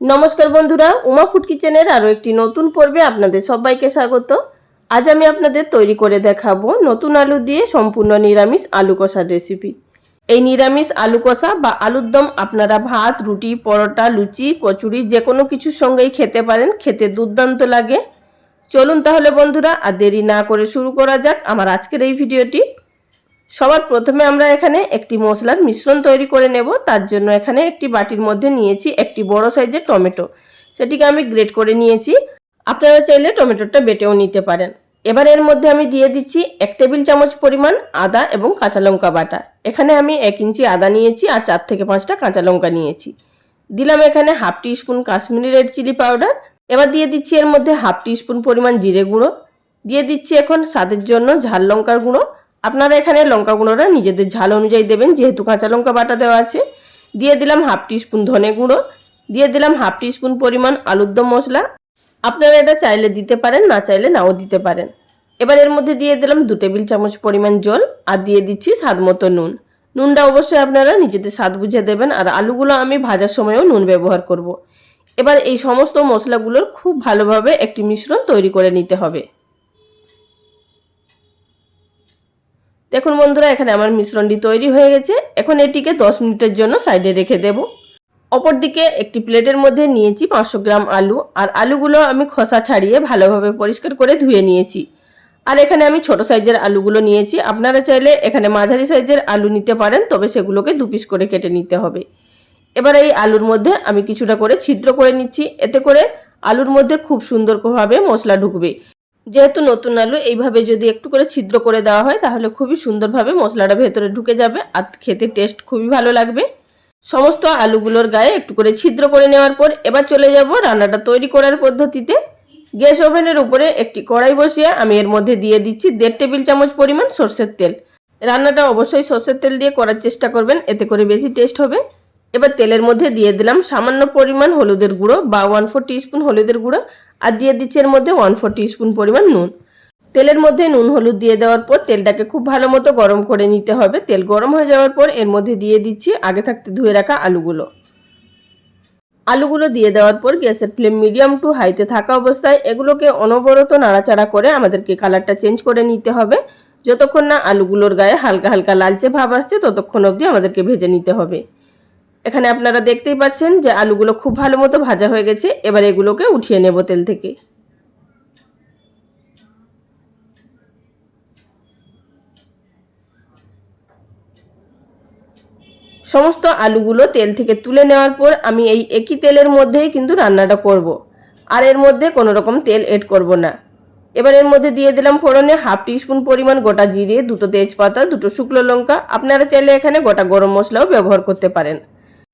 নমস্কার বন্ধুরা, উমা ফুড কিচেনের আরও একটি নতুন পর্বে আপনাদের সবাইকে স্বাগত। আজ আমি আপনাদের তৈরি করে দেখাবো নতুন আলু দিয়ে সম্পূর্ণ নিরামিষ আলু কষার রেসিপি এই নিরামিষ আলু কষা বা আলুর দম আপনারা ভাত, রুটি, পরোটা, লুচি, কচুরি যে কোনো কিছুর সঙ্গেই খেতে পারেন, খেতে দুর্দান্ত লাগে। চলুন তাহলে বন্ধুরা, আর দেরি না করে শুরু করা যাক আমার আজকের এই ভিডিওটি। সবার প্রথমে আমরা এখানে একটি মশলার মিশ্রণ তৈরি করে নেব। তার জন্য এখানে একটি বাটির মধ্যে নিয়েছি একটি বড় সাইজের টমেটো। সেটিকে আমি গ্রেট করে নিয়েছি। আপনারা চাইলে টমেটোটা বেটেও নিতে পারেন। এবার এর মধ্যে আমি দিয়ে দিচ্ছি এক টেবিল চামচ পরিমাণ আদা এবং কাঁচা লঙ্কা বাটা। এখানে আমি এক ইঞ্চি আদা নিয়েছি আর চার থেকে পাঁচটা কাঁচা লঙ্কা নিয়েছি। দিলাম এখানে half teaspoon Kashmiri red chilli powder. এবার দিয়ে দিচ্ছি এর মধ্যে হাফ টি স্পুন পরিমাণ জিরে গুঁড়ো। দিয়ে দিচ্ছি এখন স্বাদের জন্য ঝাল লঙ্কার গুঁড়ো। আপনারা এখানে লঙ্কা গুঁড়োটা নিজেদের ঝাল অনুযায়ী দেবেন, যেহেতু কাঁচা লঙ্কা বাটা দেওয়া আছে। দিয়ে দিলাম হাফ টি স্পুন ধনে গুঁড়ো, দিয়ে দিলাম হাফ টি স্পুন পরিমাণ আলুর দম মশলা। আপনারা এটা চাইলে দিতে পারেন, না চাইলে নাও দিতে পারেন। এবার এর মধ্যে দিয়ে দিলাম দু টেবিল চামচ পরিমাণ জল, আর দিয়ে দিচ্ছি স্বাদ মতো নুন। নুনটা অবশ্যই আপনারা নিজেদের স্বাদ বুঝে দেবেন, আর আলুগুলো আমি ভাজার সময়ও নুন ব্যবহার করব। এবার এই সমস্ত মশলাগুলোর খুব ভালোভাবে একটি মিশ্রণ তৈরি করে নিতে হবে। দেখুন বন্ধুরা, এখানে আমার মিশ্রণটি তৈরি হয়ে গেছে। এখন এটিকে দশ মিনিটের জন্য সাইডে রেখে দেব। অপরদিকে একটি প্লেটের মধ্যে নিয়েছি পাঁচশো গ্রাম আলু। আর আলুগুলো আমি খোসা ছাড়িয়ে ভালোভাবে পরিষ্কার করে ধুয়ে নিয়েছি। আর এখানে আমি ছোট সাইজের আলুগুলো নিয়েছি। আপনারা চাইলে এখানে মাঝারি সাইজের আলু নিতে পারেন, তবে সেগুলোকে দু পিস করে কেটে নিতে হবে। এবার এই আলুর মধ্যে আমি কিছুটা করে ছিদ্র করে নিচ্ছি। এতে করে আলুর মধ্যে খুব সুন্দরভাবে মশলা ঢুকবে। যেহেতু নতুন আলু, এইভাবে যদি একটু করে ছিদ্র করে দেওয়া হয়, তাহলে খুবই সুন্দরভাবে মশলাটা ভেতরে ঢুকে যাবে আর খেতে টেস্ট খুবই ভালো লাগবে। সমস্ত আলুগুলোর গায়ে একটু করে ছিদ্র করে নেওয়ার পর, এবার চলে যাব রান্নাটা তৈরি করার পদ্ধতিতে। গ্যাস ওভেনের উপরে একটি কড়াই বসিয়ে আমি এর মধ্যে দিয়ে দিচ্ছি দেড় টেবিল চামচ পরিমাণ সর্ষের তেল। রান্নাটা অবশ্যই সর্ষের তেল দিয়ে করার চেষ্টা করবেন, এতে করে বেশি টেস্ট হবে। এবার তেলের মধ্যে দিয়ে দিলাম সামান্য পরিমাণ হলুদের গুঁড়ো বা ওয়ান ফোর স্পুন হলুদের গুঁড়ো আর দিয়ে দিচ্ছি এর মধ্যে ওয়ান ফোর স্পুন পরিমাণ নুন। তেলের মধ্যে নুন হলুদ দিয়ে দেওয়ার পর তেলটাকে খুব ভালো মতো গরম করে নিতে হবে। তেল গরম হয়ে যাওয়ার পর এর মধ্যে দিয়ে দিচ্ছি আগে থাকতে ধুয়ে রাখা আলুগুলো। আলুগুলো দিয়ে দেওয়ার পর গ্যাসের ফ্লেম মিডিয়াম টু হাইতে থাকা অবস্থায় এগুলোকে অনবরত নাড়াচাড়া করে আমাদেরকে কালারটা চেঞ্জ করে নিতে হবে। যতক্ষণ না আলুগুলোর গায়ে হালকা হালকা লালচে ভাব আসছে, ততক্ষণ অবধি আমাদেরকে ভেজে নিতে হবে। এখানে আপনারা দেখতেই পাচ্ছেন যে আলুগুলো খুব ভালো মতো ভাজা হয়ে গেছে। এবার এগুলোকে উঠিয়ে নেব তেল থেকে। সমস্ত আলুগুলো তেল থেকে তুলে নেওয়ার পর আমি এই একই তেলের মধ্যেই কিন্তু রান্নাটা করব। আর এর মধ্যে কোনো রকম তেল এড করব না। এবার এর মধ্যে দিয়ে দিলাম ফোড়নে হাফ টিস্পুন পরিমাণ গোটা জিরে, দুটো তেজপাতা, দুটো শুকনো লঙ্কা। আপনারা চাইলে এখানে গোটা গরম মশলাও ব্যবহার করতে পারেন।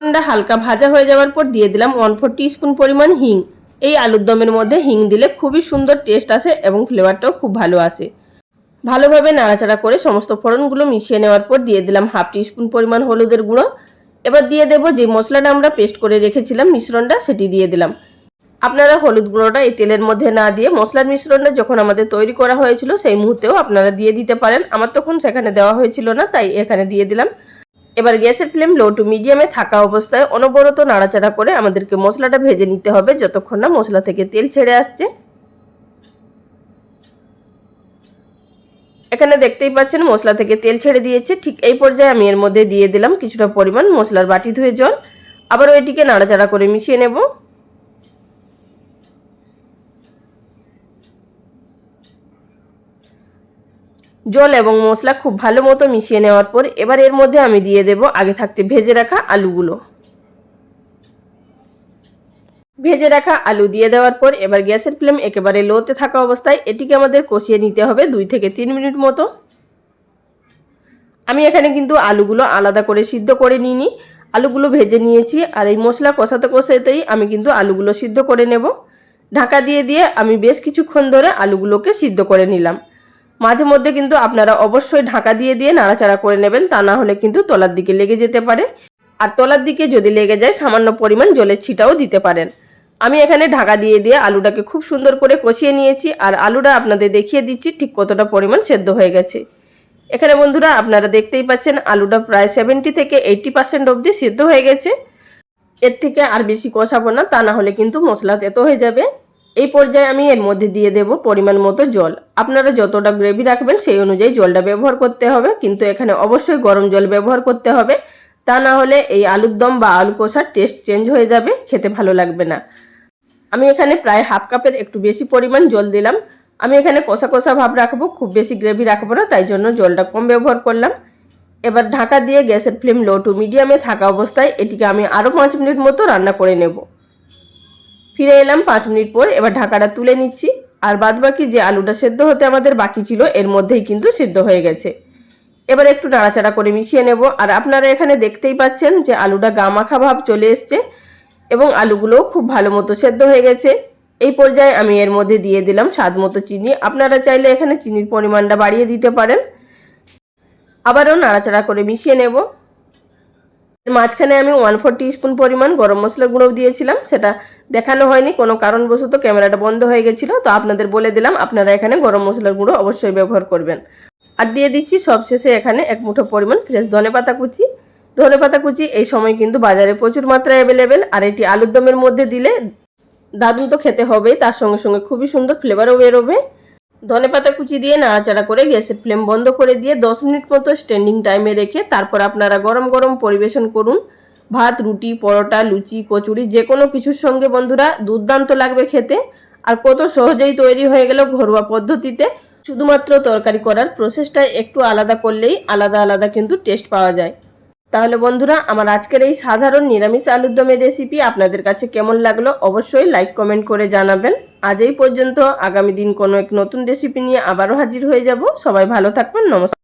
ঠান্ডা হালকা ভাজা হয়ে যাওয়ার পর দিয়ে দিলাম ওয়ান ফোর স্পুন পরিমাণ হিং। এই আলুর দমের মধ্যে হিং দিলে খুবই সুন্দর টেস্ট আসে এবং ফ্লেভারটাও খুব ভালো আসে। ভালোভাবে নাড়াচাড়া করে সমস্ত ফোড়নগুলো মিশিয়ে নেওয়ার পর দিয়ে দিলাম হাফ স্পুন পরিমাণ হলুদের গুঁড়ো। এবার দিয়ে দেব যে মশলাটা আমরা পেস্ট করে রেখেছিলাম মিশ্রণটা সেটি দিয়ে দিলাম। আপনারা হলুদ গুঁড়োটা এই তেলের মধ্যে না দিয়ে মশলার মিশ্রণটা যখন আমাদের তৈরি করা হয়েছিল সেই মুহূর্তেও আপনারা দিয়ে দিতে পারেন। আমার তখন সেখানে দেওয়া হয়েছিল না, তাই এখানে দিয়ে দিলাম। এবার গ্যাসের ফ্লেম লো টু মিডিয়ামে থাকা অবস্থায় অনবরত নাড়াচাড়া করে আমাদেরকে মশলাটা ভেজে নিতে হবে যতক্ষণ না মশলা থেকে তেল ছেড়ে আসছে। এখানে দেখতেই পাচ্ছেন মশলা থেকে তেল ছেড়ে দিয়েছে। ঠিক এই পর্যায়ে আমি এর মধ্যে দিয়ে দিলাম কিছুটা পরিমাণ মশলার বাটি ধুয়ে জল। আবার ওইটিকে নাড়াচাড়া করে মিশিয়ে নেব। জল এবং মশলা খুব ভালো মতো মিশিয়ে নেওয়ার পর এবার এর মধ্যে আমি দিয়ে দেব আগে থাকতে ভেজে রাখা আলুগুলো। ভেজে রাখা আলু দিয়ে দেওয়ার পর এবার গ্যাসের ফ্লেম একেবারে লোতে থাকা অবস্থায় এটিকে আমাদের কষিয়ে নিতে হবে দুই থেকে তিন মিনিট মতো। আমি এখানে কিন্তু আলুগুলো আলাদা করে সিদ্ধ করে নিইনি। আলুগুলো ভেজে নিয়েছি আর এই মশলা কষাতে কষাতেই আমি কিন্তু আলুগুলো সিদ্ধ করে নেব। ঢাকা দিয়ে দিয়ে আমি বেশ কিছুক্ষণ ধরে আলুগুলোকে সিদ্ধ করে নিলাম। মাঝে মধ্যে কিন্তু আপনারা অবশ্যই ঢাকা দিয়ে দিয়ে নাড়াচাড়া করে নেবেন, তা না হলে কিন্তু তলার দিকে লেগে যেতে পারে। আর তলার দিকে যদি লেগে যায়, সামান্য পরিমাণ জলের ছিটাও দিতে পারেন। আমি এখানে ঢাকা দিয়ে দিয়ে আলুটাকে খুব সুন্দর করে কষিয়ে নিয়েছি, আর আলুটা আপনাদের দেখিয়ে দিচ্ছি ঠিক কতটা পরিমাণ সেদ্ধ হয়ে গেছে। এখানে বন্ধুরা, আপনারা দেখতেই পাচ্ছেন আলুটা প্রায় সেভেন্টি থেকে এইটটি পার্সেন্ট অবধি সেদ্ধ হয়ে গেছে। এর থেকে আর বেশি কষাবো না, তা না হলে কিন্তু মশলা তেতো হয়ে যাবে। এই পর্যায়ে আমি এর মধ্যে দিয়ে দেব পরিমাণ মতো জল। আপনারা যতটা গ্রেভি রাখবেন সেই অনুযায়ী জলটা ব্যবহার করতে হবে, কিন্তু এখানে অবশ্যই গরম জল ব্যবহার করতে হবে। তা না হলে এই আলুর দম বা আলু কষার টেস্ট চেঞ্জ হয়ে যাবে, খেতে ভালো লাগবে না। আমি এখানে প্রায় হাফ কাপের একটু বেশি পরিমাণ জল দিলাম। আমি এখানে কষা কষা ভাব রাখব, খুব বেশি গ্রেভি রাখব না, তাই জন্য জলটা কম ব্যবহার করলাম। এবার ঢাকা দিয়ে গ্যাসের ফ্লেম লো টু মিডিয়ামে থাকা অবস্থায় এটিকে আমি আরও পাঁচ মিনিট মতো রান্না করে নেব। ফিরে এলাম পাঁচ মিনিট পর, এবার ঢাকাটা তুলে নিচ্ছি। আর বাদবাকি যে আলুটা সেদ্ধ হতে আমাদের বাকি ছিল, এর মধ্যেই কিন্তু সিদ্ধ হয়ে গেছে। এবার একটু নাড়াচাড়া করে মিশিয়ে নেব। আর আপনারা এখানে দেখতেই পাচ্ছেন যে আলুটা গামাখা ভাব চলে এসছে এবং আলুগুলোও খুব ভালো মতো সেদ্ধ হয়ে গেছে। এই পর্যায়ে আমি এর মধ্যে দিয়ে দিলাম স্বাদ মতো চিনি। আপনারা চাইলে এখানে চিনির পরিমাণটা বাড়িয়ে দিতে পারেন। আবারও নাড়াচাড়া করে মিশিয়ে নেব। মাঝখানে আমি ওয়ান ফোর স্পুন পরিমাণ গরম মশলা গুঁড়ো দিয়েছিলাম, সেটা দেখানো হয়নি, কোনো কারণবশত ক্যামেরাটা বন্ধ হয়ে গেছিল, তো আপনাদের বলে দিলাম, আপনারা এখানে গরম মশলার গুঁড়ো অবশ্যই ব্যবহার করবেন। আর দিয়ে দিচ্ছি সবশেষে এখানে এক মুঠো পরিমাণ ফ্রেশ ধনে পাতা কুচি। ধনে পাতা কুচি এই সময় কিন্তু বাজারে প্রচুর মাত্রায় অ্যাভেলেবেল আর এটি আলুর দমের মধ্যে দিলে দারুণ তো খেতে হবেই, তার সঙ্গে সঙ্গে খুবই সুন্দর ফ্লেভারও বেরোবে। ধনে পাতা কুচি দিয়ে নাড়াচাড়া করে গ্যাসের ফ্লেম বন্ধ করে দিয়ে দশ মিনিট মতো স্ট্যান্ডিং টাইমে রেখে তারপর আপনারা গরম গরম পরিবেশন করুন। ভাত, রুটি, পরোটা, লুচি, কচুরি যে কোনো কিছুর সঙ্গে বন্ধুরা দুর্দান্ত লাগবে খেতে। আর কত সহজেই তৈরি হয়ে গেল ঘরোয়া পদ্ধতিতে। শুধুমাত্র তরকারি করার প্রসেসটা একটু আলাদা করলেই আলাদা আলাদা কিন্তু টেস্ট পাওয়া যায়। তাহলে বন্ধুরা, আমার আজকের এই সাধারণ নিরামিষ আলুর দমের রেসিপি আপনাদের কাছে কেমন লাগল অবশ্যই লাইক কমেন্ট করে জানাবেন। আজ এই পর্যন্ত আগামী দিন কোনো এক নতুন রেসিপি নিয়ে আবারও হাজির হয়ে যাব। সবাই ভালো থাকবেন, নমস্কার।